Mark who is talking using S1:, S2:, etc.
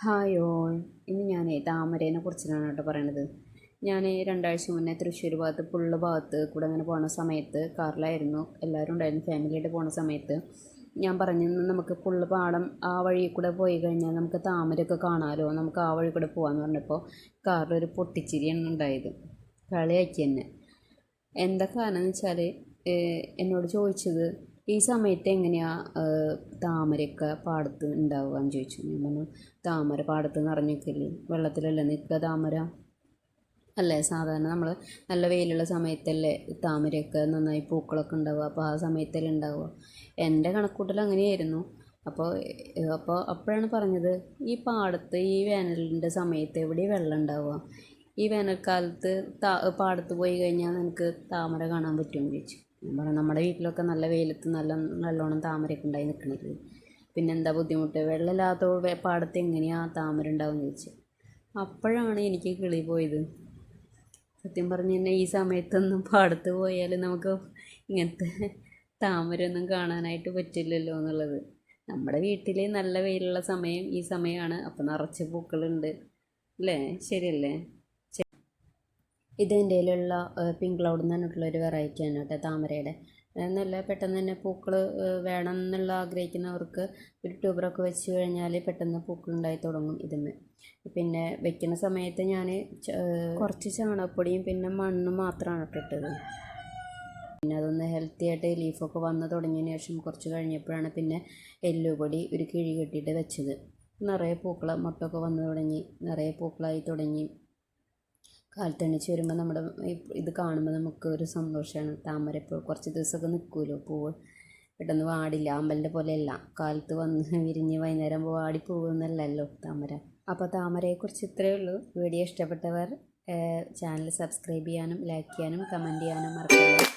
S1: Hi all. ഇന്ന് ഞാൻ താമരേനെ കുറിച്ചിട്ടാണ് കേട്ടോ പറയണത്. ഞാൻ രണ്ടാഴ്ച മുന്നേ തൃശ്ശൂർ ഭാഗത്ത് പുള്ള ഭാഗത്ത് കൂടെ അങ്ങനെ പോണ സമയത്ത് കാറിലായിരുന്നു. എല്ലാവരും ഉണ്ടായിരുന്നു ഫാമിലിയായിട്ട് പോണ സമയത്ത്. ഞാൻ പറഞ്ഞു നമുക്ക് പുള്ള പാടം ആ വഴി കൂടെ പോയി കഴിഞ്ഞാൽ നമുക്ക് താമരയൊക്കെ കാണാമല്ലോ നമുക്ക് ആ വഴി കൂടെ പോകാമെന്ന് പറഞ്ഞപ്പോൾ കാറിലൊരു പൊട്ടിച്ചിരിയാണ് ഉണ്ടായത്. കളിയാക്കി തന്നെ എന്താ കാരണം എന്ന് വെച്ചാൽ എന്നോട് ചോദിച്ചത് ഈ സമയത്ത് എങ്ങനെയാണ് താമരയൊക്കെ പാടത്ത് ഉണ്ടാവുക എന്ന് ചോദിച്ചു. ഞാൻ പറഞ്ഞു താമര പാടത്ത് നിറഞ്ഞു വെള്ളത്തിലല്ലേ നിൽക്കുക താമര? അല്ലേ സാധാരണ നമ്മൾ നല്ല വെയിലുള്ള സമയത്തല്ലേ താമരയൊക്കെ നന്നായി പൂക്കളൊക്കെ ഉണ്ടാവുക? അപ്പോൾ ആ സമയത്തല്ലേ ഉണ്ടാവുക? എന്റെ കണക്കൂട്ടൽ അങ്ങനെയായിരുന്നു. അപ്പോൾ അപ്പോൾ അപ്പോഴാണ് പറഞ്ഞത് ഈ പാടത്ത് ഈ വേനലിന്റെ സമയത്ത് എവിടെ വെള്ളം ഉണ്ടാവുക? ഈ വേനൽക്കാലത്ത് താ പാടത്ത് പോയി കഴിഞ്ഞാൽ നിനക്ക് താമര കാണാൻ പറ്റുമെന്ന് ചോദിച്ചു. പറഞ്ഞു നമ്മുടെ വീട്ടിലൊക്കെ നല്ല വെയിലത്ത് നല്ല നല്ലോണം താമരയൊക്കെ ഉണ്ടായി പിന്നെ എന്താ ബുദ്ധിമുട്ട്? വെള്ളമില്ലാത്ത പാടത്ത് എങ്ങനെയാണ് താമര ഉണ്ടാവും ചോദിച്ചു. അപ്പോഴാണ് എനിക്ക് കിളി പോയത്. സത്യം പറഞ്ഞു കഴിഞ്ഞാൽ ഈ സമയത്തൊന്നും പാടത്ത് പോയാൽ നമുക്ക് ഇങ്ങനത്തെ താമരയൊന്നും കാണാനായിട്ട് പറ്റില്ലല്ലോ എന്നുള്ളത്. നമ്മുടെ വീട്ടിൽ നല്ല വെയിലുള്ള സമയം ഈ സമയമാണ്. അപ്പം നിറച്ച് പൂക്കളുണ്ട്. അല്ലേ? ശരിയല്ലേ? ഇത് എന്റെ കയ്യിലുള്ള പിങ്ക് ക്ലൗഡ് എന്ന് പറഞ്ഞിട്ടുള്ള ഒരു വെറൈറ്റിയാണ് കേട്ടോ താമരയുടെ. നല്ല പെട്ടെന്ന് തന്നെ പൂക്കൾ വേണം എന്നുള്ള ആഗ്രഹിക്കുന്നവർക്ക് ഒരു ട്യൂബറൊക്കെ വെച്ച് കഴിഞ്ഞാൽ പെട്ടെന്ന് പൂക്കൾ ഉണ്ടായി തുടങ്ങും ഇതിന് പിന്നെ വെക്കുന്ന സമയത്ത് ഞാൻ കുറച്ച് ചാണകപ്പൊടിയും പിന്നെ മണ്ണും മാത്രമാണ് ഇട്ടിട്ടത്. പിന്നെ അതൊന്ന് ഹെൽത്തി ആയിട്ട് ലീഫൊക്കെ വന്ന് തുടങ്ങിയതിന് ശേഷം കുറച്ച് കഴിഞ്ഞപ്പോഴാണ് പിന്നെ എല്ലുപൊടി ഒരു കിഴി കെട്ടിയിട്ട് വെച്ചത്. നിറയെ പൂക്കൾ മുട്ടൊക്കെ വന്ന് തുടങ്ങി നിറയെ പൂക്കളായി തുടങ്ങി. കാലത്തെണീച്ച് വരുമ്പോൾ നമ്മുടെ ഇത് കാണുമ്പോൾ നമുക്ക് ഒരു സന്തോഷമാണ് താമര ഇപ്പോൾ കുറച്ച് ദിവസമൊക്കെ നിൽക്കുമല്ലോ പൂവ് പെട്ടെന്ന് വാടില്ല. അമ്പലിന്റെ പോലെയല്ല. കാലത്ത് വന്ന് വിരിഞ്ഞ് വൈകുന്നേരം വാടി പോകുന്നല്ലല്ലോ താമര. അപ്പോൾ താമരയെക്കുറിച്ച് ഇത്രയേ ഉള്ളൂ. വീഡിയോ ഇഷ്ടപ്പെട്ടവർ ചാനൽ സബ്സ്ക്രൈബ് ചെയ്യാനും ലൈക്ക് ചെയ്യാനും കമന്റ് ചെയ്യാനും മറക്കരുത്